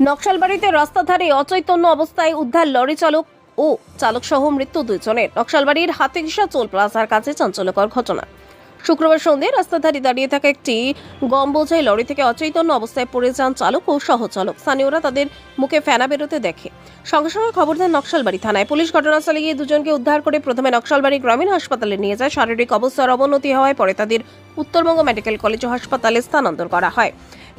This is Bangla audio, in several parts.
নকশালবাড়িতে রাস্তাধারে অচৈতন্য অবস্থায় উদ্ধার লরি চালক ও চালক সহ মৃত্যু দুজনের নকশালবাড়ির হাতিঘিসা চোল প্লাজার কাছে চাঞ্চল্যকর ঘটনা। শুক্রবার সন্ধ্যে রাস্তার ধারে দাঁড়িয়ে থাকা একটি গম লরি থেকে অচৈতন্য অবস্থায় পড়ে যান চালক ও সহচালক। স্থানীয়রা তাদের মুখে ফেনা বেরোতে দেখে। সঙ্গে সঙ্গে খবর দেন নকশালবাড়ি থানায়। পুলিশ ঘটনাস্থলে গিয়ে দুজনকে উদ্ধার করে প্রথমে নকশালবাড়ি গ্রামীণ হাসপাতালে নিয়ে যায়। শারীরিক অবস্থার অবনতি হওয়ায় পরে তাদের উত্তরবঙ্গ মেডিকেল কলেজ ও হাসপাতালে স্থানান্তর করা হয়।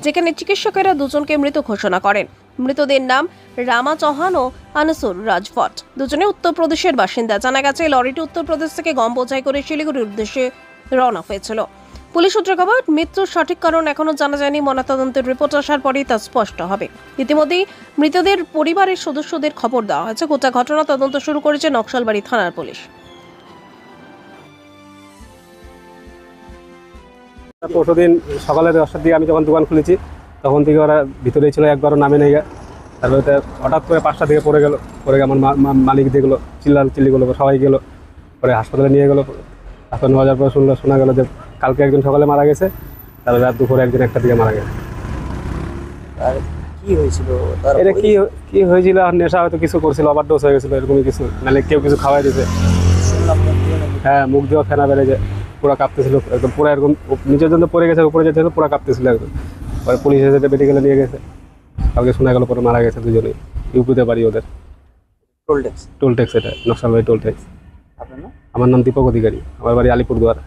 যেখানে চিকিৎসকেরা দুজনকে মৃত ঘোষণা করেন। মৃতদের নাম রামা চৌহান ও আনসুর রাজভট। দুজনে উত্তরপ্রদেশের বাসিন্দা। জানা গেছে, লরিটি উত্তরপ্রদেশ থেকে গম বোঝাই করে শিলিগুড়ির উদ্দেশ্যে রওনা হয়েছিল। পুলিশ সূত্রে খবর, মৃত্যুর সঠিক কারণ এখনও জানা যায়নি। ময়নাতদন্তের রিপোর্ট আসার পরেই তা স্পষ্ট হবে। ইতিমধ্যেই মৃতদের পরিবারের সদস্যদের খবর দেওয়া হয়েছে। গোটা ঘটনা তদন্ত শুরু করেছে নকশালবাড়ি থানার পুলিশ। পরশুদিন সকালে দশটার দিকে আমি যখন দোকান খুলেছি, তখন থেকে ওরা ভিতরেই ছিল, একবারও নামে নেই। তারপরে হঠাৎ করে পাঁচটা থেকে পড়ে গেল, পড়ে আমার মালিক দেখল চিল্লাল চিল্লি করল, সবাই গেলো, পরে হাসপাতালে নিয়ে গেলো। নেওয়া যাওয়ার পর শুনলো শোনা গেলো যে কালকে একজন সকালে মারা গেছে তারপরে রাত দুপুরে একজন একটা দিকে মারা গেছে। আর কি হয়েছিল? এটা কি কি হয়েছিল? আর নেশা হয়তো কিছু করছিল ওভার ডোজ হয়ে গেছিল এরকমই কিছু। নাহলে কেউ কিছু খাওয়াই দিয়েছে নাকি। হ্যাঁ মুখ দিয়েও ফেনা বেড়ে যায় পুরো কাঁপতেছিল একদম পুরো এরকম নিচের জন্য পড়ে গেছে উপরে যেতে পুরো কাঁপতেছিল একদম। পরে পুলিশ এসে মেডিকেলে নিয়ে গেছে। কালকে শোনা গেল পরে মারা গেছে দুজনেই ইউপিতে বাড়ি ওদের। টোল ট্যাক্স টোল ট্যাক্স এটা নকশালবাড়ি টোল ট্যাক্স আমার নাম দীপক অধিকারী। আমার বাড়ি আলিপুরদুয়ার।